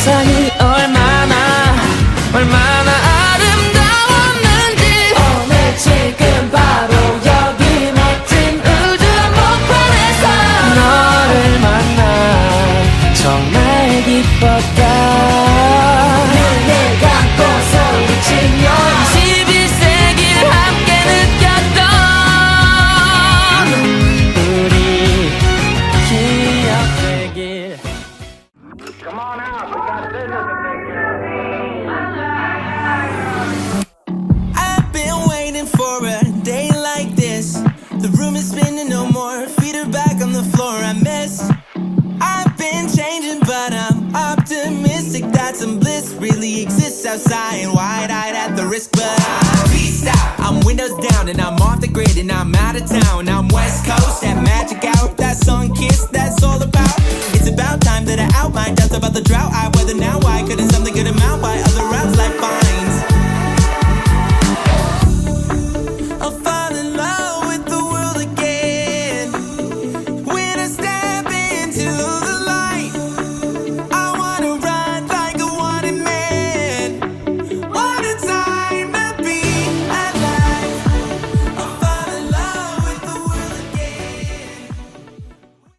세상이 얼마나 얼마나 아름다웠는지. 오늘 지금 바로 여기 멋진 우주 목판에서 너를 만나 정말 기뻤다. Come on out. We got business to take care of. I've been waiting for a day like this. The room is spinning no more. Feet are back on the floor. I miss. I've been changing, but I'm optimistic that some bliss really exists outside. Wide eyed at the risk, but I'm peace out. I'm windows down and I'm off the grid and I'm out of town. I'm West Coast, that magic out, that sun kissed.